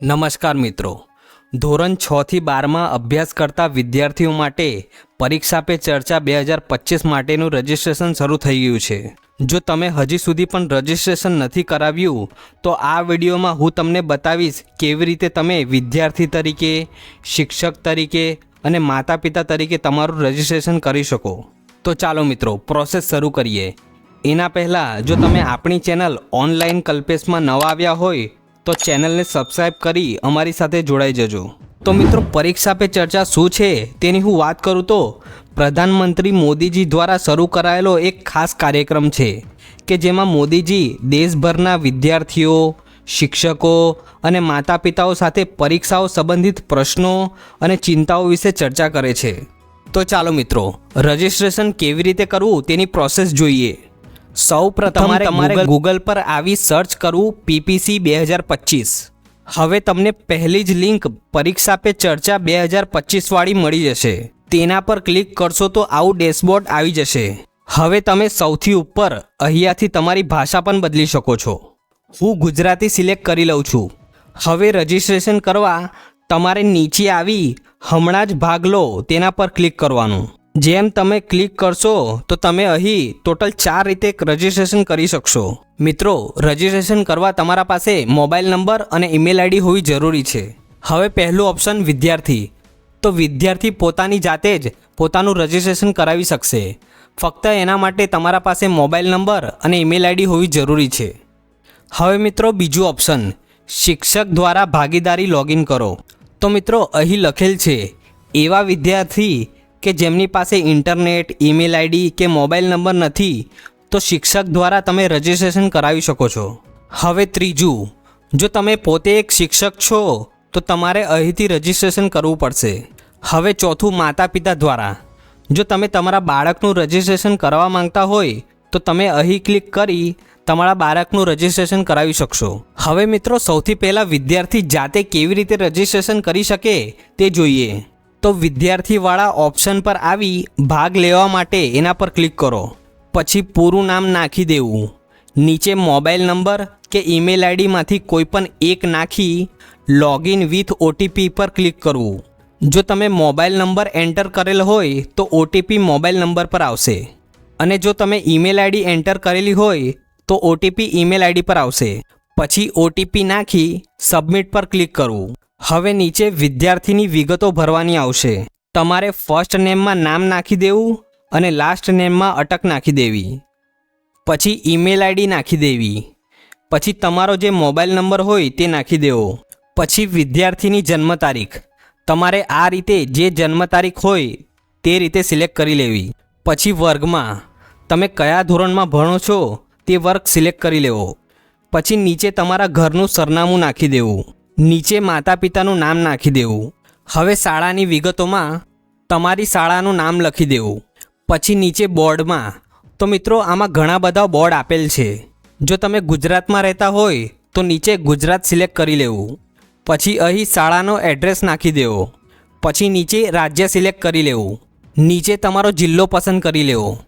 નમસ્કાર મિત્રો. ધોરણ છ થી બારમાં અભ્યાસ કરતા વિદ્યાર્થીઓ માટે પરીક્ષા પે ચર્ચા બે હજાર પચીસ માટેનું રજિસ્ટ્રેશન શરૂ થઈ ગયું છે. જો તમે હજી સુધી પણ રજિસ્ટ્રેશન નથી કરાવ્યું, તો આ વિડીયોમાં હું તમને બતાવીશ કેવી રીતે તમે વિદ્યાર્થી તરીકે, શિક્ષક તરીકે અને માતા પિતા તરીકે તમારું રજિસ્ટ્રેશન કરી શકો. તો ચાલો મિત્રો, પ્રોસેસ શરૂ કરીએ. એના પહેલાં, જો તમે આપણી ચેનલ ઓનલાઈન કલ્પેશમાં નવા આવ્યા હોય તો ચેનલને સબસ્ક્રાઈબ કરી અમારી સાથે જોડાઈ જજો. તો મિત્રો, પરીક્ષા પે ચર્ચા શું છે તેની હું વાત કરું તો, પ્રધાનમંત્રી મોદીજી દ્વારા શરૂ કરાયેલો એક ખાસ કાર્યક્રમ છે કે જેમાં મોદીજી દેશભરના વિદ્યાર્થીઓ, શિક્ષકો અને માતા પિતાઓ સાથે પરીક્ષાઓ સંબંધિત પ્રશ્નો અને ચિંતાઓ વિશે ચર્ચા કરે છે. તો ચાલો મિત્રો, રજિસ્ટ્રેશન કેવી રીતે કરવું તેની પ્રોસેસ જોઈએ. સૌ પ્રથમ તમારે ગૂગલ પર આવી સર્ચ કરવું પીપીસી બે હજાર પચીસ. હવે તમને પહેલી જ લિંક પરીક્ષા પે ચર્ચા બે હજાર પચીસ વાળી મળી જશે. તેના પર ક્લિક કરશો તો આવું ડેશબોર્ડ આવી જશે. હવે તમે સૌથી ઉપર અહીંયાથી તમારી ભાષા પણ બદલી શકો છો. હું ગુજરાતી સિલેક્ટ કરી લઉં છું. હવે રજિસ્ટ્રેશન કરવા તમારે નીચે આવી હમણાં જ ભાગ લો તેના પર ક્લિક કરવાનું. જેમ તમે ક્લિક કરશો, તો તમે અહીં ટોટલ ચાર રીતે રજિસ્ટ્રેશન કરી શકશો. મિત્રો, રજિસ્ટ્રેશન કરવા તમારા પાસે મોબાઈલ નંબર અને ઈમેલ આઈડી હોવી જરૂરી છે. હવે પહેલું ઓપ્શન વિદ્યાર્થી. તો વિદ્યાર્થી પોતાની જાતે જ પોતાનું રજિસ્ટ્રેશન કરાવી શકશે. ફક્ત એના માટે તમારા પાસે મોબાઈલ નંબર અને ઈમેલ આઈડી હોવી જરૂરી છે. હવે મિત્રો, બીજું ઓપ્શન. શિક્ષક દ્વારા ભાગીદારી લોગિન કરો. તો મિત્રો, અહીં લખેલ છે, એવા વિદ્યાર્થી કે જેમની પાસે ઇન્ટરનેટ, ઈમેલ આઈડી કે મોબાઈલ નંબર નથી, તો શિક્ષક દ્વારા તમે રજિસ્ટ્રેશન કરાવી શકો છો. હવે ત્રીજું, જો તમે પોતે એક શિક્ષક છો, તો તમારે અહીંથી રજિસ્ટ્રેશન કરવું પડશે. હવે ચોથું માતા પિતા દ્વારા. જો તમે તમારા બાળકનું રજિસ્ટ્રેશન કરવા માંગતા હોય, તો તમે અહીં ક્લિક કરી તમારા બાળકનું રજિસ્ટ્રેશન કરાવી શકશો. હવે મિત્રો, સૌથી પહેલાં વિદ્યાર્થી જાતે કેવી રીતે રજિસ્ટ્રેશન કરી શકે તે જોઈએ. તો વિદ્યાર્થીવાળા ઓપ્શન પર આવી ભાગ લેવા માટે એના પર ક્લિક કરો. પછી પૂરું નામ નાખી દેવું. નીચે મોબાઈલ નંબર કે ઈમેલ આઈડીમાંથી કોઈ પણ એક નાખી લોગિન વિથ ઓટીપી પર ક્લિક કરવું. જો તમે મોબાઈલ નંબર એન્ટર કરેલ હોય તો ઓટીપી મોબાઈલ નંબર પર આવશે. અને જો તમે ઈમેલ આઈડી એન્ટર કરેલી હોય તો ઓટીપી ઈમેલ આઈડી પર આવશે. પછી ઓટીપી નાખી સબમિટ પર ક્લિક કરવું. હવે નીચે વિદ્યાર્થીની વિગતો ભરવાની આવશે. તમારે ફર્સ્ટ નેમમાં નામ નાખી દેવું અને લાસ્ટ નેમમાં અટક નાખી દેવી. પછી ઈમેલ આઈડી નાખી દેવી. પછી તમારો જે મોબાઈલ નંબર હોય તે નાખી દેવો. પછી વિદ્યાર્થીની જન્મ તારીખ. તમારે આ રીતે જે જન્મ તારીખ હોય તે રીતે સિલેક્ટ કરી લેવી. પછી વર્ગમાં. તમે કયા ધોરણમાં ભણો છો તે વર્ગ સિલેક્ટ કરી લેવો. પછી નીચે તમારા ઘરનું સરનામું નાખી દેવું. નીચે માતા પિતાનું નામ નાખી દેવું. હવે શાળાની વિગતોમાં તમારી શાળાનું નામ લખી દેવું. પછી નીચે બોર્ડમાં, તો મિત્રો આમાં ઘણા બધા બોર્ડ આપેલ છે. જો તમે ગુજરાતમાં રહેતા હોય, તો નીચે ગુજરાત સિલેક્ટ કરી લેવું. પછી અહીં શાળાનો એડ્રેસ નાખી દેવો. પછી નીચે રાજ્ય સિલેક્ટ કરી લેવું. નીચે તમારો જિલ્લો પસંદ કરી લેવો.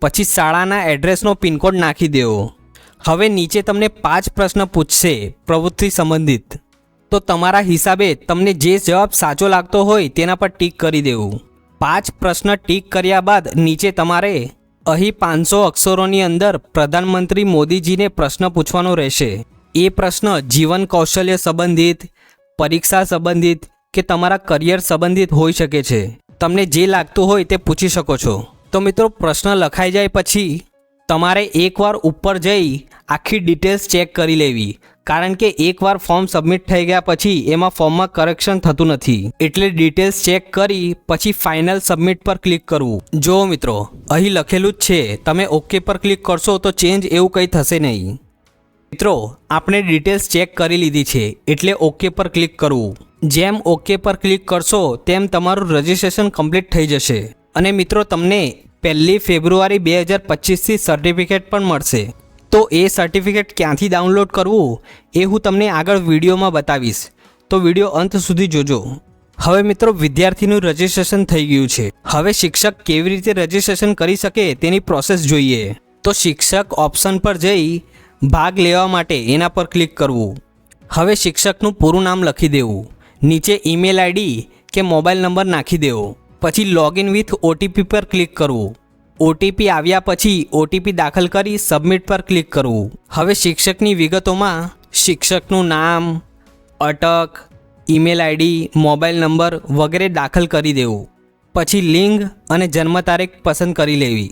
પછી શાળાના એડ્રેસનો પિનકોડ નાખી દેવો. હવે નીચે તમને પાંચ પ્રશ્ન પૂછશે પ્રવૃત્તિ સંબંધિત. તો તમારા હિસાબે તમને જે જવાબ સાચો લાગતો હોય તેના પર ટીક કરી દેવું. પાંચ પ્રશ્ન ટીક કર્યા બાદ નીચે તમારે અહીં પાંચસો અક્ષરોની અંદર પ્રધાનમંત્રી મોદીજીને પ્રશ્ન પૂછવાનો રહેશે. એ પ્રશ્ન જીવન કૌશલ્ય સંબંધિત, પરીક્ષા સંબંધિત કે તમારા કરિયર સંબંધિત હોઈ શકે છે. તમને જે લાગતું હોય તે પૂછી શકો છો. તો મિત્રો, પ્રશ્ન લખાઈ જાય પછી તમારે એકવાર ઉપર જઈ આખી ડિટેલ્સ ચેક કરી લેવી. કારણ કે એકવાર ફોર્મ સબમિટ થઈ ગયા પછી એમાં ફોર્મમાં કરેક્શન થતું નથી. એટલે ડિટેલ્સ ચેક કરી પછી ફાઇનલ સબમિટ પર ક્લિક કરવું. જુઓ મિત્રો, અહીં લખેલું જ છે, તમે ઓકે પર ક્લિક કરશો તો ચેન્જ એવું કંઈ થશે નહીં. મિત્રો, આપણે ડિટેલ્સ ચેક કરી લીધી છે, એટલે ઓકે પર ક્લિક કરવું. જેમ ઓકે પર ક્લિક કરશો, તેમ તમારું રજિસ્ટ્રેશન કમ્પ્લીટ થઈ જશે. અને મિત્રો, તમને પહેલી ફેબ્રુઆરી બે હજાર પચીસથી સર્ટિફિકેટ પણ મળશે. તો એ સર્ટિફિકેટ ક્યાંથી ડાઉનલોડ કરવું એ હું તમને આગળ વિડીયોમાં બતાવીશ. તો વીડિયો અંત સુધી જોજો. હવે મિત્રો વિદ્યાર્થીનું રજિસ્ટ્રેશન થઈ ગયું છે. હવે શિક્ષક કેવી રીતે રજિસ્ટ્રેશન કરી શકે તેની પ્રોસેસ જોઈએ. તો શિક્ષક ઓપ્શન પર જઈ ભાગ લેવા માટે એના પર ક્લિક કરવું. હવે શિક્ષકનું પૂરું નામ લખી દેવું. નીચે ઈમેલ આઈડી કે મોબાઈલ નંબર નાખી દેવો. પછી લોગિન વિથ ઓટીપી પર ક્લિક કરવું. ઓટીપી આવ્યા પછી ઓટીપી દાખલ કરી સબમિટ પર ક્લિક કરવું. હવે શિક્ષકની વિગતોમાં શિક્ષકનું નામ, અટક ઈમેલ આઈડી મોબાઈલ નંબર વગેરે દાખલ કરી દેવું. પછી લિંગ અને જન્મ તારીખ પસંદ કરી લેવી.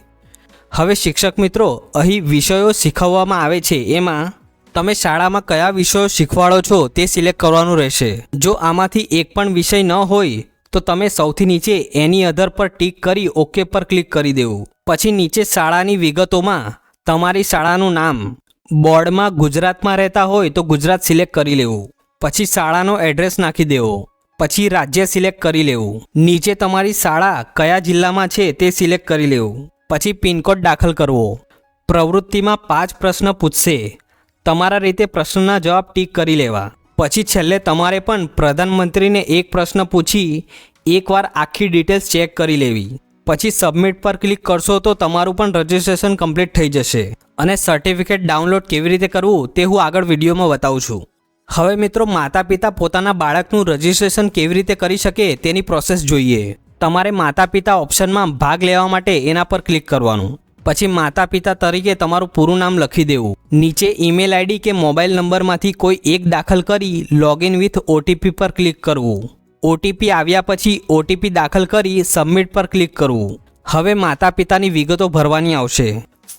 હવે શિક્ષક મિત્રો, અહીં વિષયો શીખવવામાં આવે છે. એમાં તમે શાળામાં કયા વિષયો શીખવાડો છો તે સિલેક્ટ કરવાનું રહેશે. જો આમાંથી એક પણ વિષય ન હોય તો તમે સૌથી નીચે એની અધર પર ટીક કરી ઓકે પર ક્લિક કરી દેવું. પછી નીચે શાળાની વિગતોમાં તમારી શાળાનું નામ. બોર્ડમાં ગુજરાતમાં રહેતા હોય તો ગુજરાત સિલેક્ટ કરી લેવું. પછી શાળાનો એડ્રેસ નાખી દેવો. પછી રાજ્ય સિલેક્ટ કરી લેવું. નીચે તમારી શાળા કયા જિલ્લામાં છે તે સિલેક્ટ કરી લેવું. પછી પિનકોડ દાખલ કરવો. પ્રવૃત્તિમાં પાંચ પ્રશ્ન પૂછશે. તમારા રીતે પ્રશ્નના જવાબ ટીક કરી લેવા. પછી છેલ્લે તમારે પણ પ્રધાનમંત્રીને એક પ્રશ્ન પૂછી એકવાર આખી ડિટેલ્સ ચેક કરી લેવી. પછી સબમિટ પર ક્લિક કરશો તો તમારું પણ રજિસ્ટ્રેશન કમ્પ્લીટ થઈ જશે. અને સર્ટિફિકેટ ડાઉનલોડ કેવી રીતે કરવું તે હું આગળ વિડીયોમાં બતાવું છું. હવે મિત્રો માતા પિતા પોતાના બાળકનું રજિસ્ટ્રેશન કેવી રીતે કરી શકે તેની પ્રોસેસ જોઈએ. તમારે માતા પિતા ઓપ્શનમાં ભાગ લેવા માટે એના પર ક્લિક કરવાનું. પછી માતા પિતા તરીકે તમારું પૂરું નામ લખી દેવું. નીચે ઈમેલ આઈડી કે મોબાઈલ નંબરમાંથી કોઈ એક દાખલ કરી લોગિન વિથ ઓટીપી પર ક્લિક કરવું. ઓટીપી આવ્યા પછી ઓટીપી દાખલ કરી સબમિટ પર ક્લિક કરવું. હવે માતા પિતાની વિગતો ભરવાની આવશે.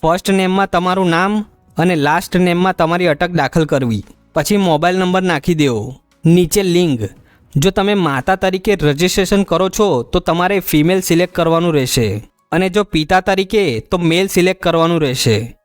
ફર્સ્ટ નેમમાં તમારું નામ અને લાસ્ટ નેમમાં તમારી અટક દાખલ કરવી. પછી મોબાઈલ નંબર નાખી દેવો. નીચે લિંગ જો તમે માતા તરીકે રજિસ્ટ્રેશન કરો છો, તો તમારે ફિમેલ સિલેક્ટ કરવાનું રહેશે. અને જો પિતા તરીકે તો મેલ સિલેક્ટ કરવાનું રહેશે.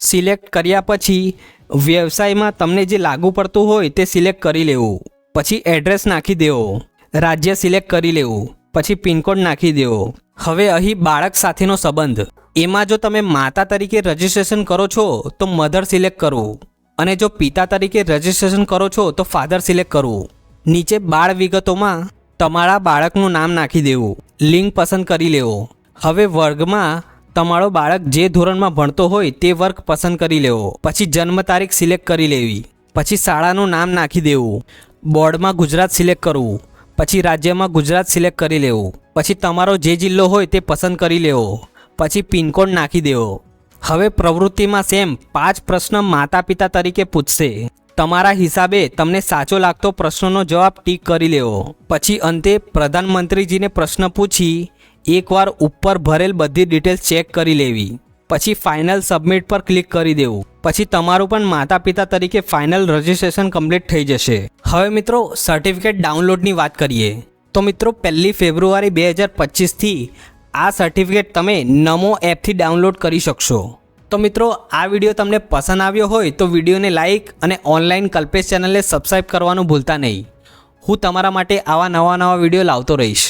સિલેક્ટ કર્યા પછી વ્યવસાયમાં તમને જે લાગુ પડતું હોય તે સિલેક્ટ કરી લેવું. પછી એડ્રેસ નાખી દેવો. રાજ્ય સિલેક્ટ કરી લેવું. પછી પિનકોડ નાખી દેવો. હવે અહીં બાળક સાથેનો સંબંધ. એમાં જો તમે માતા તરીકે રજિસ્ટ્રેશન કરો છો, તો મધર સિલેક્ટ કરવું. અને જો પિતા તરીકે રજિસ્ટ્રેશન કરો છો, તો ફાધર સિલેક્ટ કરવું. નીચે બાળ વિગતોમાં તમારા બાળકનું નામ નાખી દેવું. લિંગ પસંદ કરી લેવો. હવે વર્ગમાં તમારો બાળક જે ધોરણમાં ભણતો હોય તે વર્ગ પસંદ કરી લેવો. પછી જન્મ તારીખ સિલેક્ટ કરી લેવી. પછી શાળાનું નામ નાખી દેવું. બોર્ડમાં ગુજરાત સિલેક્ટ કરવું. પછી રાજ્યમાં ગુજરાત સિલેક્ટ કરી લેવું. પછી તમારો જે જિલ્લો હોય તે પસંદ કરી લેવો. પછી પિનકોડ નાખી દેવો. હવે પ્રવૃત્તિમાં સેમ પાંચ પ્રશ્ન માતા પિતા તરીકે પૂછશે. તમારા હિસાબે તમને સાચો લાગતો પ્રશ્નનો જવાબ ટીક કરી લેવો. પછી અંતે પ્રધાનમંત્રીજીને પ્રશ્ન પૂછી એકવાર ઉપર ભરેલ બધી ડિટેલ્સ ચેક કરી લેવી. પછી ફાઇનલ સબમિટ પર ક્લિક કરી દેવું. પછી તમારું પણ માતા પિતા તરીકે ફાઇનલ રજિસ્ટ્રેશન કમ્પ્લીટ થઈ જશે. હવે મિત્રો, સર્ટિફિકેટ ડાઉનલોડની વાત કરીએ. તો મિત્રો, પહેલી ફેબ્રુઆરી બે હજાર પચીસથી આ સર્ટિફિકેટ તમે નમો એપથી ડાઉનલોડ કરી શકશો. તો મિત્રો, આ વીડિયો તમને પસંદ આવ્યો હોય તો વિડીયોને લાઇક અને ઓનલાઈન કલ્પેશ ચેનલને સબસ્ક્રાઈબ કરવાનું ભૂલતા નહીં. હું તમારા માટે આવા નવા નવા વીડિયો લાવતો રહીશ.